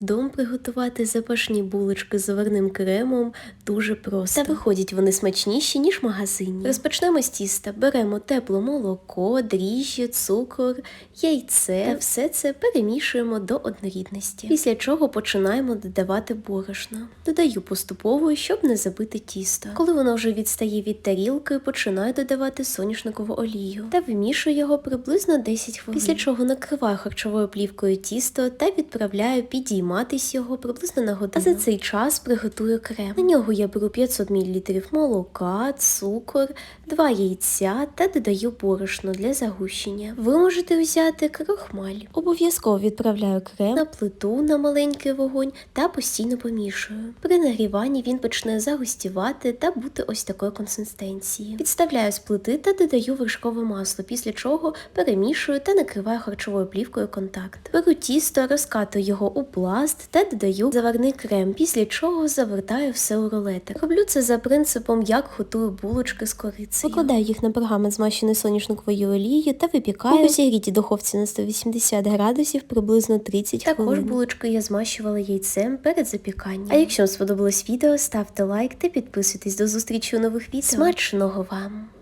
Дом приготувати запашні булочки з заварним кремом дуже просто. Та виходять вони смачніші, ніж в магазині. Розпочнемо з тіста. Беремо тепле молоко, дріжджі, цукор, яйце та все це перемішуємо до однорідності. Після чого починаємо додавати борошно. Додаю поступово, щоб не забити тісто. Коли воно вже відстає від тарілки, починаю додавати соняшникову олію та вимішую його приблизно 10 хвилин. Після чого накриваю харчовою плівкою тісто та відправляю підійматись його приблизно на годину. А за цей час приготую крем. На нього я беру 500 мл молока, цукор, 2 яйця та додаю борошно для загущення. Ви можете взяти крохмаль. Обов'язково відправляю крем на плиту на маленький вогонь та постійно помішую. При нагріванні він почне загустівати та бути ось такої консистенції. Підставляю з плити та додаю вершкове масло, після чого перемішую та накриваю харчовою плівкою контакт. Беру тісто, розкатую його у пласт та додаю заварний крем, після чого завертаю все у рулетик. Роблю це за принципом, як готую булочки з корицею. Викладаю їх на пергамент змащений соняшниковою олією та випікаю у зігрітій духовці на 180 градусів приблизно 30 Також хвилин. Також булочки я змащувала яйцем перед запіканням. А якщо вам сподобалось відео, ставте лайк та підписуйтесь до зустрічі у нових відео. Смачного вам!